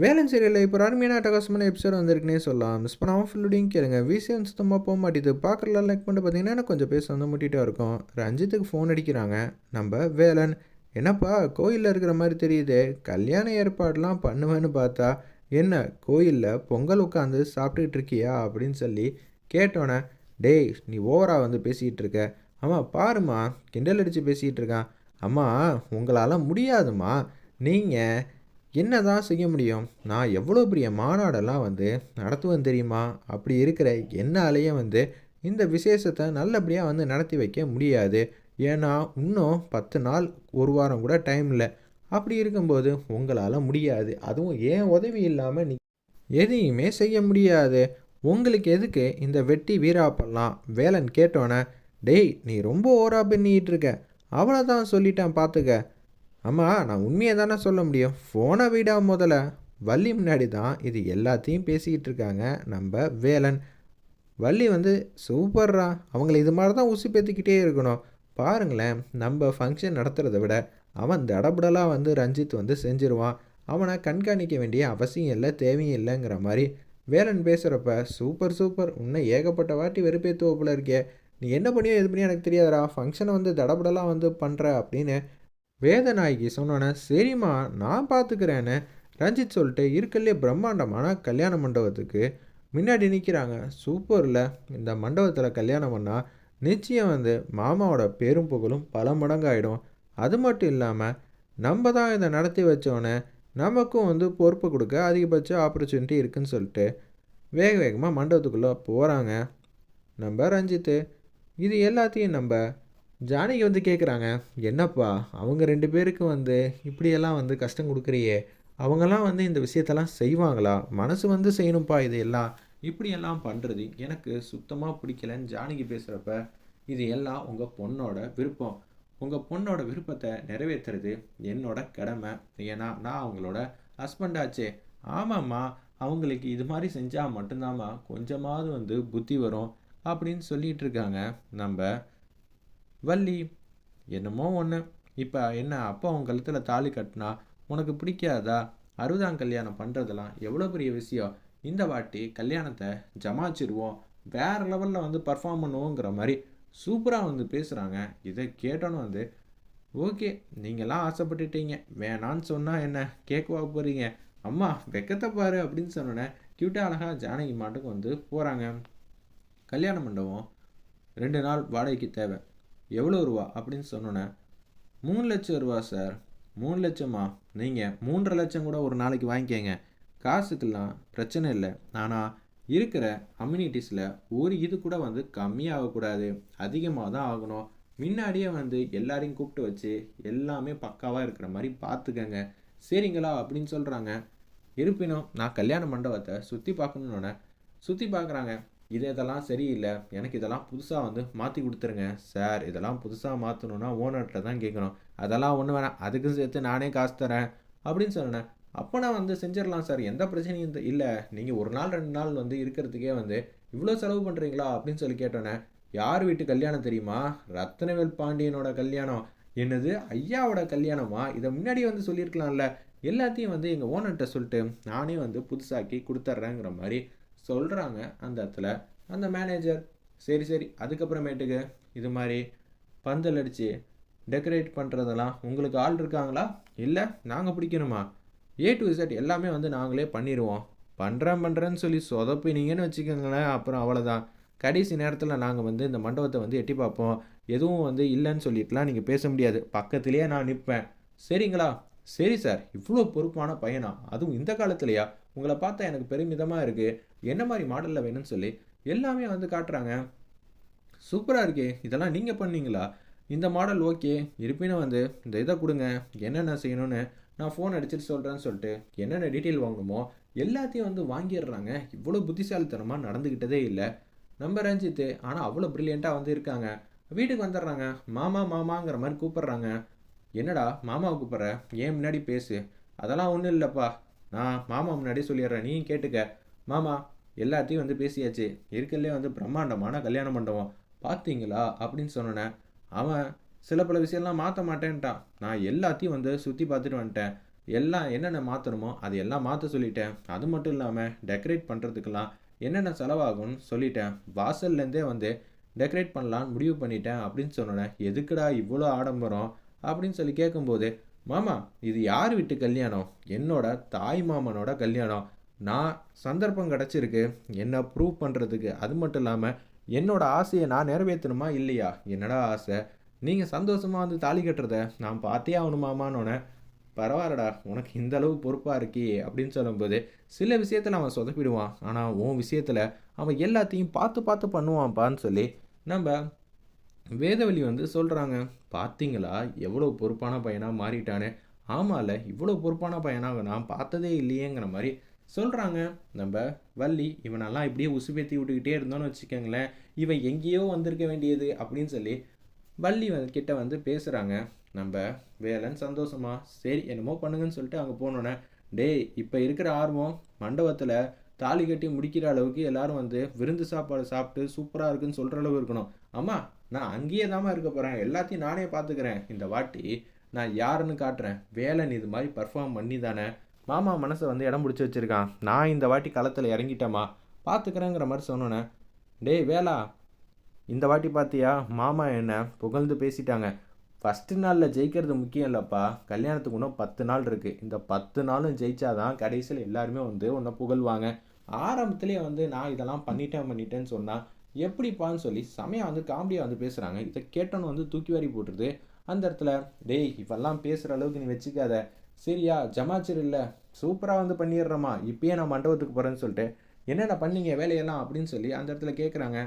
வேலன் சீரியலில். இப்போ அருமையான அட்டகாசமான எபிசோட் வந்திருக்குனே சொல்லலாம். மிஸ் பண்ணாமல் ஃபுல்லுடையும் கேளுங்க. விசிஎம் சுத்தமாக போக மாட்டேது. பார்க்குறலாம் லைக் பண்ணிட்டு பார்த்தீங்கன்னா எனக்கு கொஞ்சம் பேச வந்து முட்டிகிட்டே இருக்கும். ரஞ்சித்துக்கு ஃபோன் அடிக்கிறாங்க. நம்ம வேலன் என்னப்பா கோயிலில் இருக்கிற மாதிரி தெரியுது. கல்யாண ஏற்பாடெலாம் பண்ணுவேன்னு பார்த்தா என்ன கோயிலில் பொங்கல் உட்காந்து சாப்பிட்டுக்கிட்டு இருக்கியா? அப்படின்னு சொல்லி கேட்டோன்னே டேய் நீ ஓவராக வந்து பேசிகிட்டு இருக்க. அம்மா பாருமா கிண்டல் அடித்து பேசிகிட்டு இருக்கான். அம்மா உங்களால் முடியாதும்மா. நீங்கள் என்ன தான் செய்ய முடியும்? நான் எவ்வளோ பெரிய மாநாடெல்லாம் வந்து நடத்துவேன் தெரியுமா? அப்படி இருக்கிற என்னாலேயே வந்து இந்த விசேஷத்தை நல்லபடியாக வந்து நடத்தி வைக்க முடியாது. ஏன்னா இன்னும் பத்து நாள் ஒரு வாரம் கூட டைம் இல்லை. அப்படி இருக்கும்போது உங்களால் முடியாது. அதுவும் ஏன் உதவி இல்லாமல் நீ எதையுமே செய்ய முடியாது. உங்களுக்கு எதுக்கு இந்த வெட்டி வீராப்பெல்லாம்? வேலன் கேட்டோன்னே டேய் நீ ரொம்ப ஓரா பண்ணிக்கிட்டு இருக்க. அவ்வளோதான் தான் சொல்லிட்டேன் பார்த்துக்க அம்மா நான் உண்மையை தானே சொல்ல முடியும். ஃபோனை விடா முதல்ல. வள்ளி முன்னாடி தான் இது எல்லாத்தையும் பேசிக்கிட்டு இருக்காங்க நம்ம வேலன். வள்ளி வந்து சூப்பர்ரா அவங்கள இது மாதிரி தான் ஊசி பேத்திக்கிட்டே இருக்கணும். பாருங்களேன் நம்ம ஃபங்க்ஷன் நடத்துகிறத விட அவன் தடபுடலாக வந்து ரஞ்சித் வந்து செஞ்சிருவான். அவனை கண்காணிக்க வேண்டிய அவசியம் இல்லை தேவையும் இல்லைங்கிற மாதிரி வேலன் பேசுகிறப்ப சூப்பர் சூப்பர் உன்னை ஏகப்பட்ட வாட்டி வெறுப்பேத்துவ போல இருக்கே. நீ என்ன பண்ணியோ எது பண்ணியோ எனக்கு தெரியாதடா. ஃபங்க்ஷனை வந்து தடபுடலாக வந்து பண்ணுற அப்படின்னு வேதநாயகி சொன்னோன்னே சரிம்மா நான் பார்த்துக்கிறேன்னு ரஞ்சித் சொல்லிட்டு இருக்கல்லே பிரம்மாண்டமான கல்யாண மண்டபத்துக்கு முன்னாடி நிற்கிறாங்க சூப்பரில் இந்த மண்டபத்தில் கல்யாணம் பண்ணால் நிச்சயம் வந்து மாமாவோட பேரும் புகழும் பல மடங்காயிடும். அது மட்டும் இல்லாமல் நம்ம தான் இதை நடத்தி வச்சோன்னே நமக்கும் வந்து பொறுப்பு கொடுக்க அதிகபட்ச ஆப்பர்ச்சுனிட்டி இருக்குதுன்னு சொல்லிட்டு வேக வேகமாக மண்டபத்துக்குள்ளே போகிறாங்க நம்ம ரஞ்சித்து இது எல்லாத்தையும் நம்ம ஜானகி வந்து கேட்குறாங்க என்னப்பா அவங்க ரெண்டு பேருக்கு வந்து இப்படியெல்லாம் வந்து கஷ்டம் கொடுக்குறியே. அவங்கெல்லாம் வந்து இந்த விஷயத்தெல்லாம் செய்வாங்களா? மனசு வந்து செய்யணும்ப்பா இதையெல்லாம். இப்படியெல்லாம் பண்ணுறது எனக்கு சுத்தமாக பிடிக்கலன்னு ஜானகி பேசுகிறப்ப இது எல்லாம் உங்கள் பொண்ணோட விருப்பம். உங்கள் பொண்ணோட விருப்பத்தை நிறைவேற்றுறது என்னோட கடமை. ஏன்னா நான் அவங்களோட ஹஸ்பண்டாச்சே. ஆமாம்மா அவங்களுக்கு இது மாதிரி செஞ்சால் மட்டும்தாம்மா கொஞ்சமாவது வந்து புத்தி வரும். அப்படின்னு சொல்லிகிட்டு இருக்காங்க. நம்ம வள்ளி என்னமோ ஒன்று இப்போ என்ன அப்பா அவன் கழுத்தில் தாலி கட்டினா உனக்கு பிடிக்காதா? அறுபதாம் கல்யாணம் பண்ணுறதெல்லாம் எவ்வளோ பெரிய விஷயம்? இந்த வாட்டி கல்யாணத்தை ஜமாச்சிருவோம். வேறு லெவலில் வந்து பர்ஃபார்ம் பண்ணுவோங்கிற மாதிரி சூப்பராக வந்து பேசுகிறாங்க இதை கேட்டோன்னு வந்து ஓகே நீங்களாம் ஆசைப்பட்டுட்டீங்க. வேணான்னு சொன்னால் என்ன? கேட்கவா போகிறீங்க அம்மா வெக்கத்தை பாரு அப்படின்னு சொன்னோன்னே கியூட்டாக அழகாக ஜானகி மாட்டுக்கு வந்து போகிறாங்க கல்யாண மண்டபம் ரெண்டு நாள் வாடகைக்கு தேவை. எவ்வளோ ரூபா அப்படின்னு சொன்னோன்னே மூணு லட்சம் ரூபா சார். மூணு லட்சமா? நீங்கள் மூன்றரை லட்சம் கூட ஒரு நாளைக்கு வாங்கிக்கங்க. காசுக்கெல்லாம் பிரச்சனை இல்லை. ஆனால் இருக்கிற கம்யூனிட்டிஸில் ஒரு இது கூட வந்து கம்மியாகக்கூடாது. அதிகமாக தான் ஆகணும். முன்னாடியே வந்து எல்லாரையும் கூப்பிட்டு வச்சு எல்லாமே பக்காவாக இருக்கிற மாதிரி பார்த்துக்கங்க. சரிங்களா அப்படின்னு சொல்கிறாங்க இருப்பினும் நான் கல்யாண மண்டபத்தை சுற்றி பார்க்கணுன்னொன்னே சுற்றி பார்க்குறாங்க. இது இதெல்லாம் சரியில்லை. எனக்கு இதெல்லாம் புதுசாக வந்து மாற்றி கொடுத்துருங்க. சார் இதெல்லாம் புதுசாக மாற்றணுன்னா ஓனர்கிட்ட தான் கேட்கணும் அதெல்லாம் ஒன்று வேணாம். அதுக்கும் சேர்த்து நானே காசு தரேன் அப்படின்னு சொன்னேன். அப்போ நான் வந்து செஞ்சிடலாம் சார். எந்த பிரச்சனையும் இல்லை நீங்கள் ஒரு நாள் ரெண்டு நாள் வந்து இருக்கிறதுக்கே வந்து இவ்வளோ செலவு பண்ணுறீங்களா அப்படின்னு சொல்லி கேட்டோன்னே யார் வீட்டு கல்யாணம் தெரியுமா? ரத்னவேல் பாண்டியனோட கல்யாணம். என்னது ஐயாவோட கல்யாணமா? இதை முன்னாடியே வந்து சொல்லியிருக்கலாம்ல. எல்லாத்தையும் வந்து எங்கள் ஓனர்கிட்ட சொல்லிட்டு நானே வந்து புதுசாக்கி கொடுத்துட்றேங்கிற மாதிரி சொல்கிறாங்க அந்த இடத்துல அந்த மேனேஜர் சரி சரி அதுக்கப்புறமேட்டுக்கு இது மாதிரி பந்தல் அடித்து டெக்கரேட் பண்ணுறதெல்லாம் உங்களுக்கு ஆள் இருக்காங்களா? இல்லை நாங்கள் பிடிக்கணுமா? ஏ டு இசட் எல்லாமே வந்து நாங்களே பண்ணிடுவோம் பண்ணுறேன் பண்ணுறேன்னு சொல்லி சொதப்பினீங்கன்னு வச்சுக்கோங்களேன். அப்புறம் அவ்வளோதான் கடைசி நேரத்தில் நாங்கள் வந்து இந்த மண்டபத்தை வந்து எட்டி பார்ப்போம். எதுவும் வந்து இல்லைன்னு சொல்லிட்டுலாம் நீங்கள் பேச முடியாது. பக்கத்துலேயே நான் நிற்பேன் சரிங்களா? சரி சார் இவ்வளோ பொறுப்பான பையனா? அதுவும் இந்த காலத்துலையா? உங்களை பார்த்தா எனக்கு பெருமிதமாக இருக்குது என்ன மாதிரி மாடலில் வேணும்னு சொல்லி எல்லாமே வந்து காட்டுறாங்க. சூப்பராக இருக்கே. இதெல்லாம் நீங்கள் பண்ணீங்களா? இந்த மாடல் ஓகே. இருப்பினும் வந்து இந்த இதை கொடுங்க. என்னென்ன செய்யணும்னு நான் ஃபோன் அடிச்சுட்டு சொல்கிறேன்னு சொல்லிட்டு என்னென்ன டீட்டெயில் வாங்கணுமோ எல்லாத்தையும் வந்து வாங்கிடுறாங்க. இவ்வளோ புத்திசாலித்தனமாக நடந்துக்கிட்டதே இல்லை. நம்ம ரஞ்சித்து ஆனால் அவ்வளோ ப்ரில்லியண்ட்டாக வந்து இருக்காங்க. வீட்டுக்கு வந்துடுறாங்க. மாமா மாமாங்கிற மாதிரி கூப்பிட்றாங்க. என்னடா மாமாவை கூப்பிட்ற? ஏன் முன்னாடி பேசு. அதெல்லாம் ஒன்றும் இல்லைப்பா. நான் மாமா முன்னாடி சொல்லிடுறேன் நீ கேட்டுக்க. மாமா எல்லாத்தையும் வந்து பேசியாச்சு. இருக்கலே வந்து பிரம்மாண்டமான கல்யாண மண்டபம். பார்த்தீங்களா அப்படின்னு சொன்னேன் அவன் சில பல விஷயம்லாம் மாற்ற மாட்டேன்ட்டான். நான் எல்லாத்தையும் வந்து சுற்றி பார்த்துட்டு வந்துட்டேன். எல்லாம் என்னென்ன மாற்றணுமோ அது எல்லாம் மாற்ற சொல்லிட்டேன். அது மட்டும் இல்லாமல் டெக்கரேட் பண்ணுறதுக்கெல்லாம் என்னென்ன செலவாகும்னு சொல்லிட்டேன். வாசல்லேருந்தே வந்து டெக்கரேட் பண்ணலான்னு முடிவு பண்ணிட்டேன். அப்படின்னு சொன்னேன் எதுக்குடா இவ்வளோ ஆடம்பரம்? அப்படின்னு சொல்லி கேட்கும்போது மாமா இது யார் வீட்டு கல்யாணம்? என்னோட தாய் மாமனோட கல்யாணம். நான் சந்தர்ப்பம் கிடச்சிருக்கு. என்னை ப்ரூவ் பண்ணுறதுக்கு அது மட்டும் இல்லாமல் என்னோட ஆசையை நான் நிறைவேற்றணுமா? இல்லையா? என்னடா ஆசை? நீங்கள் சந்தோஷமாக வந்து தாலி கட்டுறத நான் பார்த்தே ஆகணுமாமான்னொன்னே பரவாயில்லடா உனக்கு இந்த அளவு பொறுப்பாக இருக்கே அப்படின்னு சொல்லும்போது சில விஷயத்தில் அவன் சொதப்பிடுவான். ஆனால் உன் விஷயத்தில் அவன் எல்லாத்தையும் பார்த்து பார்த்து பண்ணுவான்ப்பான்னு சொல்லி நம்ம வேதவழி வந்து சொல்கிறாங்க பார்த்தீங்களா? எவ்வளோ பொறுப்பான பையனாக மாறிட்டானே. ஆமால இவ்வளோ பொறுப்பான பையனாக நான் பார்த்ததே இல்லையேங்கிற மாதிரி சொல்கிறாங்க நம்ம வள்ளி இவனெல்லாம் இப்படியே உசுப்பேத்தி விட்டுக்கிட்டே இருந்தோன்னு வச்சுக்கோங்களேன். இவன் எங்கேயோ வந்திருக்க வேண்டியது அப்படின்னு சொல்லி வள்ளி வந்து கிட்ட வந்து பேசுகிறாங்க நம்ம வேலைன்னு சந்தோஷமா சரி என்னமோ பண்ணுங்கன்னு சொல்லிட்டு அங்கே போனோன்னே டேய் இப்போ இருக்கிற ஆர்வம் மண்டபத்தில் தாலி கட்டி முடிக்கிற அளவுக்கு எல்லாரும் வந்து விருந்து சாப்பாடு சாப்பிட்டு சூப்பராக இருக்குன்னு சொல்கிற அளவு இருக்கணும். ஆமாம் நான் அங்கேயே தாம்மா இருக்க போகிறேன் எல்லாத்தையும் நானே பார்த்துக்கிறேன். இந்த வாட்டி நான் யாருன்னு காட்டுறேன். வேலன் இது மாதிரி பர்ஃபார்ம் பண்ணி தானே மாமா மனசை வந்து இடம் பிடிச்சி வச்சுருக்கான். நான் இந்த வாட்டி களத்தில் இறங்கிட்டேம்மா. பார்த்துக்கிறேங்கிற மாதிரி சொன்னோன்னே டேய் வேலா இந்த வாட்டி பார்த்தியா? மாமா என்ன புகழ்ந்து பேசிட்டாங்க. ஃபஸ்ட்டு நாளில் ஜெயிக்கிறது முக்கியம் இல்லைப்பா. கல்யாணத்துக்கு இன்னும் பத்து நாள் இருக்குது இந்த பத்து நாளும் ஜெயிச்சாதான் கடைசியில் எல்லாருமே வந்து உன்னை புகழ்வாங்க. ஆரம்பத்துலேயே வந்து நான் இதெல்லாம் பண்ணிட்டேன் பண்ணிட்டேன்னு சொன்னால் எப்படிப்பான்னு சொல்லி செமையாக வந்து காமெடியாக வந்து பேசுகிறாங்க இதை கேட்டோன்னு வந்து தூக்கி வாரி போட்டுருது. அந்த இடத்துல டேய் இப்பெல்லாம் பேசுகிற அளவுக்கு நீ வச்சுக்காத. சரியா ஜமாச்சர் இல்லை. சூப்பராக வந்து பண்ணிடுறோமா இப்பயே நான் மண்டபத்துக்கு போகிறேன்னு சொல்லிட்டு என்னென்ன பண்ணீங்க? வேலையெல்லாம்? அப்படின்னு சொல்லி அந்த இடத்துல கேட்குறாங்க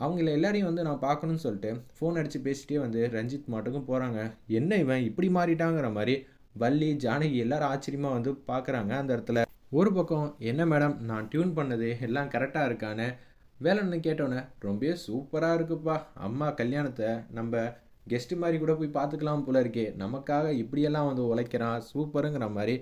அவங்கள எல்லாரையும் வந்து நான் பார்க்கணும்னு சொல்லிட்டு ஃபோன் அடித்து பேசிட்டே வந்து ரஞ்சித் மாட்டுக்கும் போகிறாங்க என்ன இவன்? இப்படி மாறிட்டாங்கிற மாதிரி வள்ளி ஜானகி எல்லாரும் ஆச்சரியமாக வந்து பார்க்குறாங்க அந்த இடத்துல. ஒரு பக்கம் என்ன மேடம் நான் டியூன் பண்ணது எல்லாம் கரெக்டாக இருக்கான்னு வேலைன்னு கேட்டோன்னே ரொம்பவே சூப்பராக இருக்குப்பா. அம்மா கல்யாணத்தை நம்ம கெஸ்ட்டு மாதிரி கூட போய் பார்த்துக்கலாம் போல இருக்கே. நமக்காக இப்படியெல்லாம் வந்து உழைக்கிறான். சூப்பருங்கிற மாதிரி